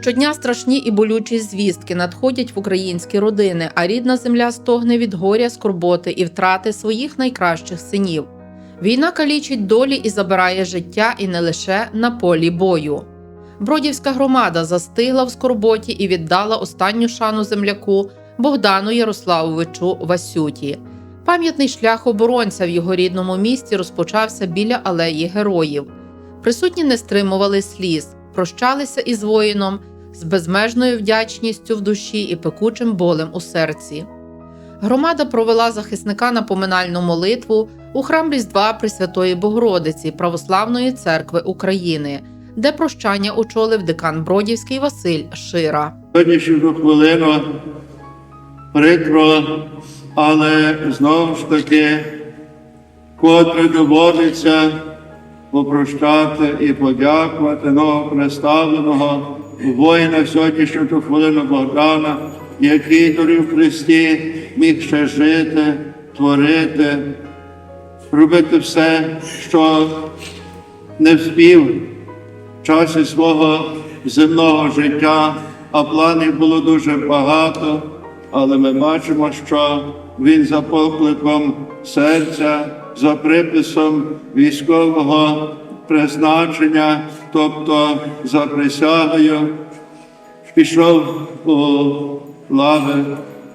Щодня страшні і болючі звістки надходять в українські родини, а рідна земля стогне від горя, скорботи і втрати своїх найкращих синів. Війна калічить долі і забирає життя і не лише на полі бою. Бродівська громада застигла в скорботі і віддала останню шану земляку Богдану Ярославовичу Васюті. Пам'ятний шлях оборонця в його рідному місті розпочався біля алеї героїв. Присутні не стримували сліз, прощалися із воїном з безмежною вдячністю в душі і пекучим болем у серці. Громада провела захисника на поминальну молитву у храм Різдва Пресвятої Богородиці Православної церкви України, де прощання очолив декан Бродівський Василь Шира. Сьогоднішню хвилину прикро, але знову ж таки, котре доводиться попрощати і подякувати нового воїна сьогоднішню ту хвилину Богдана, який дорі в Христі міг ще жити, творити, робити все, що не вспів в часі свого земного життя, а планів було дуже багато, але ми бачимо, що він за покликом серця, за приписом військового призначення, тобто за присягою, пішов у лави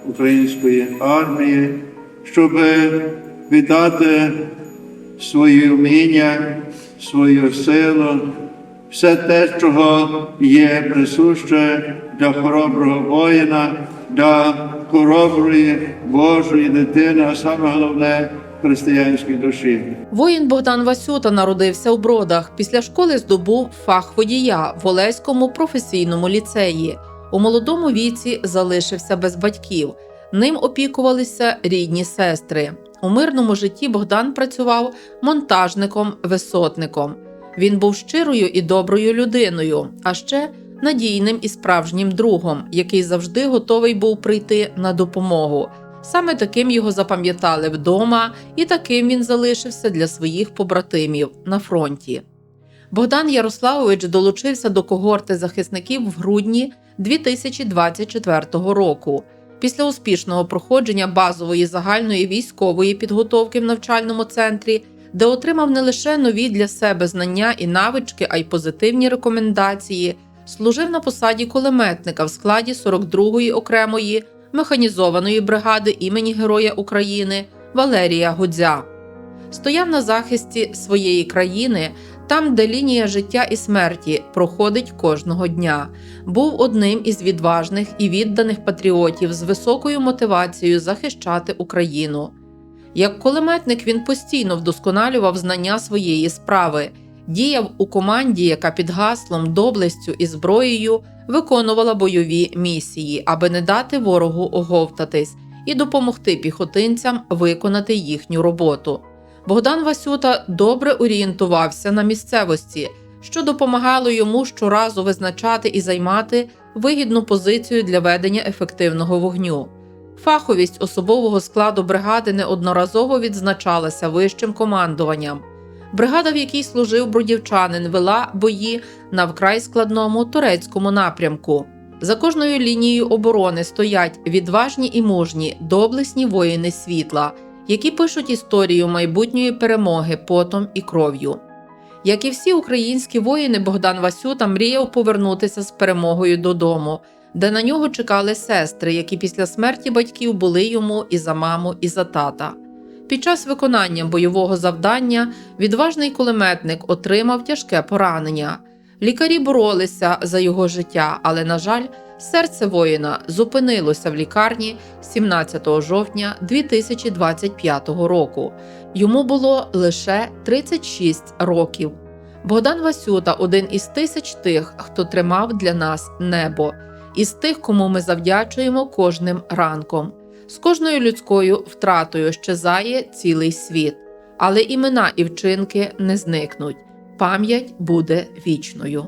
української армії, щоб віддати свої вміння, свою силу, все те, чого є присуще для хороброго воїна, для хороброї Божої дитини, а саме головне християнської душі. Воїн Богдан Васюта народився у Бродах. Після школи здобув фах водія в Олеському професійному ліцеї. У молодому віці залишився без батьків. Ним опікувалися рідні сестри. У мирному житті Богдан працював монтажником-висотником. Він був щирою і доброю людиною, а ще надійним і справжнім другом, який завжди готовий був прийти на допомогу. Саме таким його запам'ятали вдома, і таким він залишився для своїх побратимів на фронті. Богдан Ярославович долучився до когорти захисників в грудні 2024 року. Після успішного проходження базової загальної військової підготовки в навчальному центрі, де отримав не лише нові для себе знання і навички, а й позитивні рекомендації, служив на посаді кулеметника в складі 42-ї окремої механізованої бригади імені Героя України Валерія Гудзя. Стояв на захисті своєї країни там, де лінія життя і смерті проходить кожного дня. Був одним із відважних і відданих патріотів з високою мотивацією захищати Україну. Як кулеметник він постійно вдосконалював знання своєї справи, діяв у команді, яка під гаслом, доблестю і зброєю виконувала бойові місії, аби не дати ворогу оговтатись і допомогти піхотинцям виконати їхню роботу. Богдан Васюта добре орієнтувався на місцевості, що допомагало йому щоразу визначати і займати вигідну позицію для ведення ефективного вогню. Фаховість особового складу бригади неодноразово відзначалася вищим командуванням. Бригада, в якій служив бродівчанин, вела бої на вкрай складному турецькому напрямку. За кожною лінією оборони стоять відважні і мужні, доблесні воїни світла, які пишуть історію майбутньої перемоги потом і кров'ю. Як і всі українські воїни, Богдан Васюта мріяв повернутися з перемогою додому, де на нього чекали сестри, які після смерті батьків були йому і за маму, і за тата. Під час виконання бойового завдання відважний кулеметник отримав тяжке поранення. Лікарі боролися за його життя, але, на жаль, серце воїна зупинилося в лікарні 17 жовтня 2025 року. Йому було лише 36 років. Богдан Васюта один із тисяч тих, хто тримав для нас небо, із тих, кому ми завдячуємо кожним ранком. З кожною людською втратою щезає цілий світ, але імена і вчинки не зникнуть. Пам'ять буде вічною.